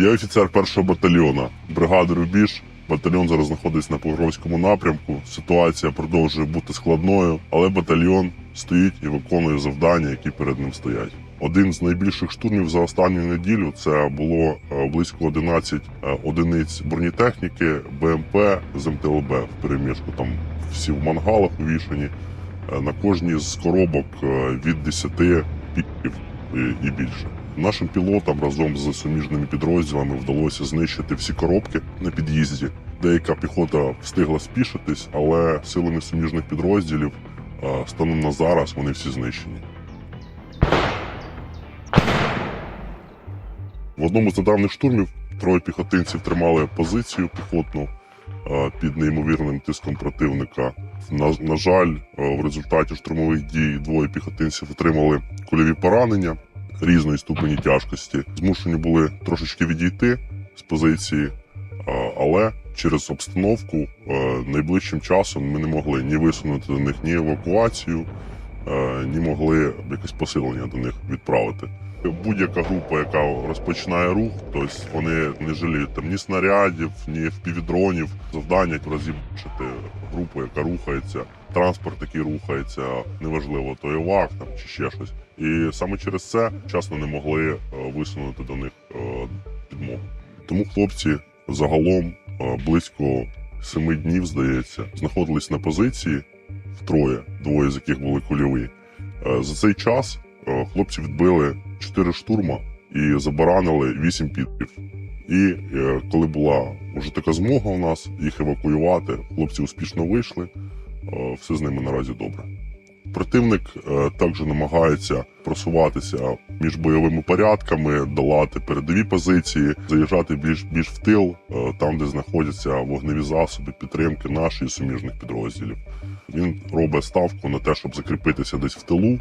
Я офіцер першого батальйона бригади Рубіж. Батальйон зараз знаходиться на Покровському напрямку. Ситуація продовжує бути складною, але батальйон стоїть і виконує завдання, які перед ним стоять. Один з найбільших штурмів за останню неділю це було е, близько 11 е, одиниць бронетехніки, БМП з МТЛБ в переміжку. Там всі в мангалах увішані. Е, На кожній з коробок від 10 піків і більше. Нашим пілотам разом з суміжними підрозділами вдалося знищити всі коробки на під'їзді. Деяка піхота встигла спішитись, але силами суміжних підрозділів станом на зараз вони всі знищені. В одному з недавніх штурмів троє піхотинців тримали позицію піхотну під неймовірним тиском противника. На, на жаль, в результаті штурмових дій двоє піхотинців отримали кульові поранення різної ступені тяжкості. Змушені були трошечки відійти з позиції, але через обстановку е, найближчим часом ми не могли ні висунути до них ні евакуацію, е, ні могли якесь посилення до них відправити. Будь-яка група, яка розпочинає рух, тобто вони не жаліють там ні снарядів, ні впівдронів. Завдання розібчити групу, яка рухається, транспорт, який рухається, неважливо, то івак там чи ще щось. І саме через це вчасно не могли е, висунути до них е, підмогу. Тому хлопці загалом е, близько семи днів, здається, знаходились на позиції втроє, двоє з яких були кульові. За цей час хлопці відбили 4 штурма і забаранили 8 підків. І коли була вже така змога у нас їх евакуювати, хлопці успішно вийшли. Все з ними наразі добре. Противник е, також намагається просуватися між бойовими порядками, долати передові позиції, заїжджати більш більш в тил, е, там, де знаходяться вогневі засоби підтримки наших і суміжних підрозділів. Він робить ставку на те, щоб закріпитися десь в тилу,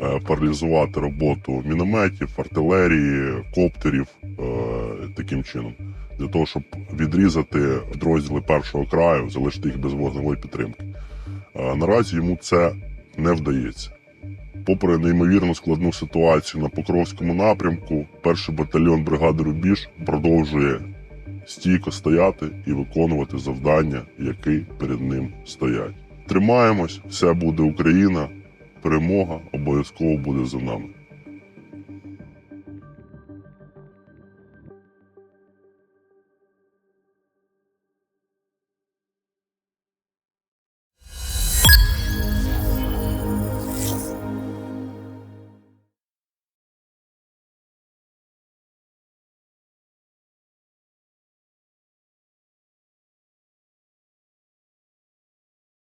е, паралізувати роботу мінометів, артилерії, коптерів таким чином, для того, щоб відрізати підрозділи першого краю, залишити їх без вогневої підтримки. Наразі йому це не вдається. Попри неймовірно складну ситуацію на Покровському напрямку, перший батальйон бригади Рубіж продовжує стійко стояти і виконувати завдання, які перед ним стоять. Тримаємось, все буде Україна, перемога обов'язково буде за нами.